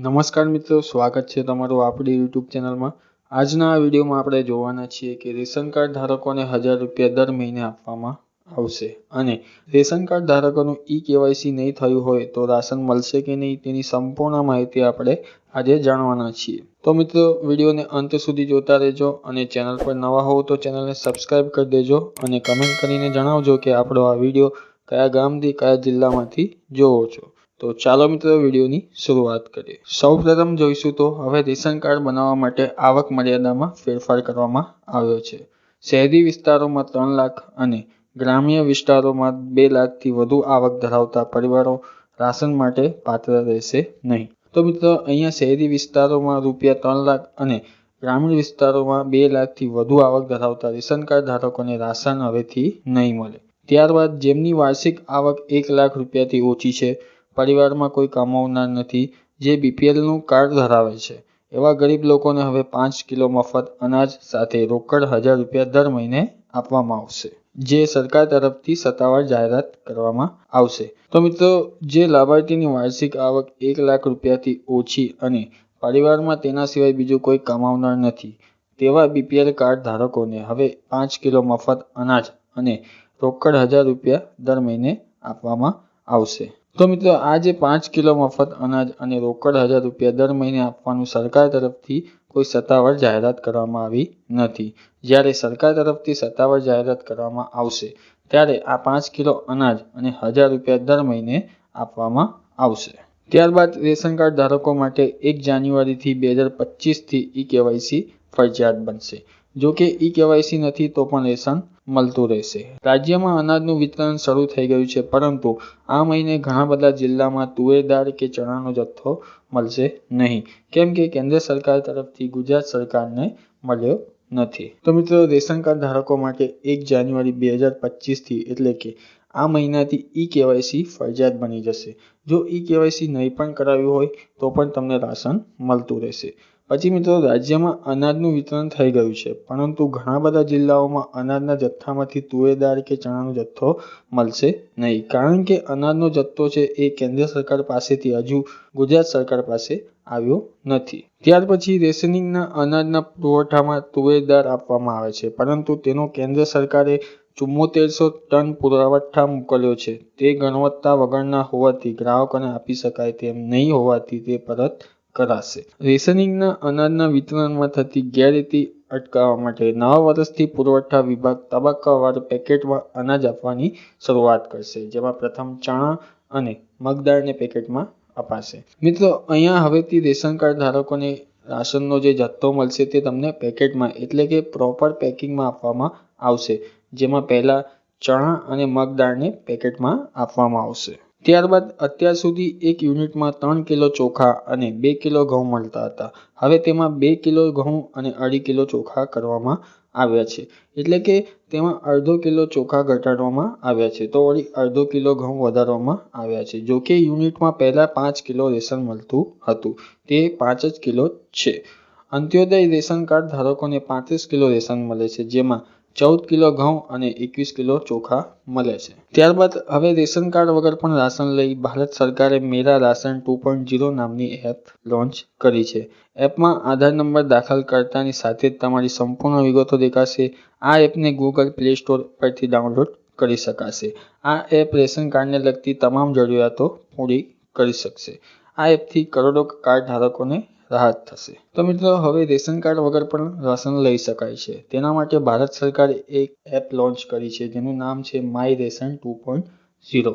નમસ્કાર મિત્રો, સ્વાગત છે તમારું આપણી યુટ્યુબ ચેનલમાં. આજના આ વિડીયોમાં આપણે જોવાના છીએ કે રેશન કાર્ડ ધારકોને હજાર રૂપિયા દર મહિને આપવામાં આવશે અને રેશન કાર્ડ ધારકોનું ઈ કેવાયસી નહીં થયું હોય તો રાશન મળશે કે નહીં તેની સંપૂર્ણ માહિતી આપણે આજે જાણવાના છીએ. તો મિત્રો, વિડીયોને અંત સુધી જોતા રહેજો અને ચેનલ પર નવા હોવ તો ચેનલને સબસ્ક્રાઈબ કરી દેજો અને કમેન્ટ કરીને જણાવજો કે આપણો આ વીડિયો કયા ગામથી, કયા જિલ્લામાંથી જોવો છો. તો ચાલો મિત્રો વિડીયોની શરૂઆત કરીએ. સૌ પ્રથમ જોઈશું તો હવે રેશન કાર્ડ બનાવવા માટે આવક મર્યાદામાં ફેરફાર કરવામાં આવ્યો છે. શહેરી વિસ્તારોમાં ત્રણ લાખ અને ગ્રામ્ય વિસ્તારોમાં બે લાખથી વધુ આવક ધરાવતા પરિવારો રાશન માટે પાત્ર રહેશે નહીં. તો મિત્રો અહીંયા શહેરી વિસ્તારોમાં રૂપિયા ત્રણ લાખ અને ગ્રામીણ વિસ્તારોમાં બે લાખથી વધુ આવક ધરાવતા રેશન કાર્ડ ધારકોને રાશન હવેથી નહીં મળે. ત્યારબાદ જેમની વાર્ષિક આવક એક લાખ રૂપિયાથી ઓછી છે પરિવારમાં કોઈ કમાવનાર નથી, જે બીપીએલનું કાર્ડ ધરાવે છે. એવા ગરીબ લોકોને હવે પાંચ કિલો મફત અનાજ સાથે રોકડ હજાર રૂપિયા દર મહિને આપવામાં આવશે, જે સરકાર તરફથી સત્તાવાર જાહેરાત કરવામાં આવશે. તો મિત્રો, જે લાભાર્થીની વાર્ષિક આવક એક લાખ રૂપિયાથી ઓછી અને પરિવારમાં તેના સિવાય બીજું કોઈ કમાવનાર નથી, તેવા બીપીએલ કાર્ડ ધારકોને હવે પાંચ કિલો મફત અનાજ અને રોકડ હજાર રૂપિયા દર મહિને આપવામાં આવશે. તો મિત્રો, આજે પાંચ કિલો મફત અનાજ અને રોકડ હજાર રૂપિયા દર મહિને આપવાનું સરકાર તરફથી કોઈ સત્તાવાર જાહેરાત કરવામાં આવી નથી. જ્યારે સરકાર તરફથી સત્તાવાર જાહેરાત કરવામાં આવશે, ત્યારે આ પાંચ કિલો અનાજ અને હજાર રૂપિયા દર મહિને આપવામાં આવશે. ત્યારબાદ રેશન કાર્ડ ધારકો માટે એક જાન્યુઆરીથી બે હજાર પચીસથી ઈ કેવાયસી ફરજિયાત બનશે. જો કે ઈ કેવાયસી નથી, તો પણ રેશન મળતું રહેશે. રાજ્યમાં અનાજનું વિતરણ શરૂ થઈ ગયું છે, પરંતુ આ મહિને ઘણા બધા જિલ્લામાં તુવેર દાળ કે ચણાનો જથ્થો મળશે નહીં, કેમ કે કેન્દ્ર સરકાર તરફથી ગુજરાત સરકારને મળ્યો નથી. તો મિત્રો, રેશન કાર્ડ ધારકો માટે એક જાન્યુઆરી બે હજાર પચીસથી એટલે કે આ મહિનાથી ઈ કેવાયસી ફરજિયાત બની જશે. જો ઈ કેવાયસી નહીં પણ કરાવ્યું હોય, તો પણ તમને રાશન મળતું રહેશે. પછી મિત્રો, રાજ્યમાં અનાજનું વિતરણ થઈ ગયું છે. પરંતુ ઘણા બધા જિલ્લાઓમાં અનાજના જથ્થામાંથી તુવેદાર કે ચણાનો જથ્થો મળશે નહીં. કારણ કે અનાજનો જથ્થો છે એ કેન્દ્ર સરકાર પાસેથી હજુ ગુજરાત સરકાર પાસે આવ્યો નથી. ત્યાર પછી રેશનિંગના અનાજના પુરવઠામાં તુવેદાર આપવામાં આવે છે. પરંતુ તેનો કેન્દ્ર સરકારે ચુમ્મોતેરસો ટન પુરવઠા મોકલ્યો છે. તે ગુણવત્તા વગરના હોવાથી ગ્રાહકોને આપી શકાય તેમ નહીં હોવાથી તે પરત કરાશે. રેશનિંગના અનાજના વિતરણમાં થતી ગેરરીતિ અટકાવવા માટે નવા વર્ષથી પુરવઠા વિભાગ તબક્કાવાર પેકેટમાં અનાજ આપવાની શરૂઆત કરશે, જેમાં પ્રથમ ચણા અને મગદાળને પેકેટમાં અપાશે. મિત્રો, અહીંયા હવેથી રેશન કાર્ડ ધારકોને રાશનનો જે જથ્થો મળશે તે તમને પેકેટમાં, એટલે કે પ્રોપર પેકિંગમાં આપવામાં આવશે. જેમાં પહેલાં ચણા અને મગદાળને પેકેટમાં આપવામાં આવશે. ત્યારબાદ અત્યાર સુધી એક યુનિટમાં ત્રણ કિલો ચોખા અને બે કિલો ઘઉં મળતા હતા. હવે તેમાં બે કિલો ઘઉં અને અઢી કિલો ચોખા કરવામાં આવ્યા છે. એટલે કે તેમાં અડધો કિલો ચોખા ઘટાડવામાં આવ્યા છે. તો વળી અડધો કિલો ઘઉં વધારવામાં આવ્યા છે. જો કે યુનિટમાં પહેલાં પાંચ કિલો રેશન મળતું હતું. તે પાંચ જ કિલો છે. અંત્યોદય રેશન કાર્ડ ધારકોને પાંત્રીસ કિલો રેશન મળે છે. જેમાં ચૌદ કિલો ઘઉં અને એકવીસ કિલો ચોખા મળે છે. ત્યારબાદ હવે રેશન કાર્ડ વગર પણ રાશન લઈ ભારત સરકારે Mera ration two point zero નામની એપ લોન્ચ કરી છે. એપમાં આધાર નંબર દાખલ કરતાની સાથે જ તમારી સંપૂર્ણ વિગતો દેખાશે. આ એપને ગૂગલ પ્લે સ્ટોર પરથી ડાઉનલોડ કરી શકાશે. આ એપ રેશન કાર્ડને લગતી તમામ જરૂરિયાતો પૂરી કરી શકશે. આ એપથી કરોડો કાર્ડ ધારકોને રાહત થશે. તો મિત્રો, હવે રેશન કાર્ડ વગર પણ રાશન લઈ શકાય છે. તેના માટે ભારત સરકારે એક એપ લોન્ચ કરી છે, જેનું નામ છે my ration two point zero.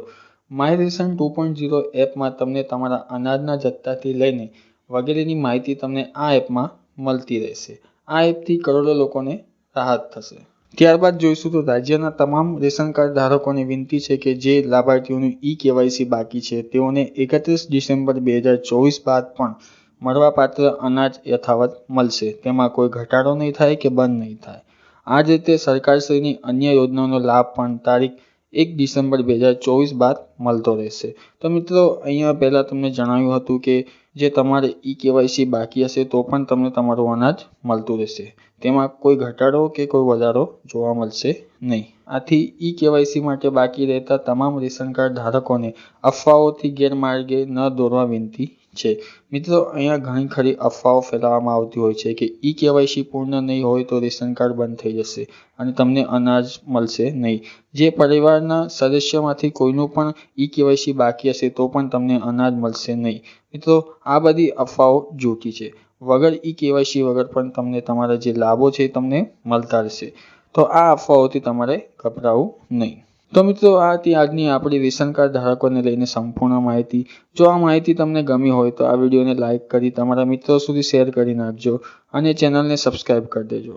My ration two point zero એપમાં તમને તમારા અનાજના જથ્થાથી લઈને વગેરેની માહિતી તમને આ એપમાં મળતી રહેશે. આ એપથી કરોડો લોકોને રાહત થશે. ત્યારબાદ જોઈશું તો રાજ્યના તમામ રેશન કાર્ડ ધારકોને વિનંતી છે કે જે લાભાર્થીઓનું ઈ કેવાયસી બાકી છે, તેઓને એકત્રીસ ડિસેમ્બર બે હજાર ચોવીસ બાદ પણ મળવાપાત્ર અનાજ યથાવત મળશે. તેમાં કોઈ ઘટાડો નહીં થાય કે બંધ નહીં થાય. આ જ રીતે સરકારશ્રીની અન્ય યોજનાઓનો લાભ પણ તારીખ એક ડિસેમ્બર બે હજાર ચોવીસ બાદ મળતો રહેશે. તો મિત્રો, અહીંયા પહેલાં તમને જણાવ્યું હતું કે જે તમારે ઈ કેવાયસી બાકી હશે તો પણ તમને તમારું અનાજ મળતું રહેશે. તેમાં કોઈ ઘટાડો કે કોઈ વધારો જોવા મળશે નહીં. આથી ઈ કેવાયસી માટે બાકી રહેતા તમામ રેશન કાર્ડ ધારકોને અફવાઓથી ગેરમાર્ગે ન દોરવા વિનંતી છે. મિત્રો, અહીંયા ઘણી ખરી અફવાઓ ફેલાવવામાં આવતી હોય છે કે ઈ કેવાયસી પૂર્ણ નહીં હોય તો રેશન કાર્ડ બંધ થઈ જશે અને તમને અનાજ મળશે નહીં. જે પરિવારના સદસ્યમાંથી કોઈનું પણ ઈ કેવાયસી બાકી હશે તો પણ તમને અનાજ મળશે નહીં. મિત્રો, આ બધી અફવાઓ જૂઠી છે. વગર ઈ કેવાયસી વગર પણ તમને તમારા જે લાભો છે એ તમને મળતા રહેશે. તો આ અફવાઓથી તમારે ગભરાવું નહીં. તો મિત્રો, આ હતી આજની આપણી રેશન કાર્ડ ધારકોને લઈને સંપૂર્ણ માહિતી. જો આ માહિતી તમને ગમી હોય તો આ વિડીયોને લાઇક કરી તમારા મિત્રો સુધી શેર કરી નાખજો અને ચેનલને સબસ્ક્રાઈબ કરી દેજો.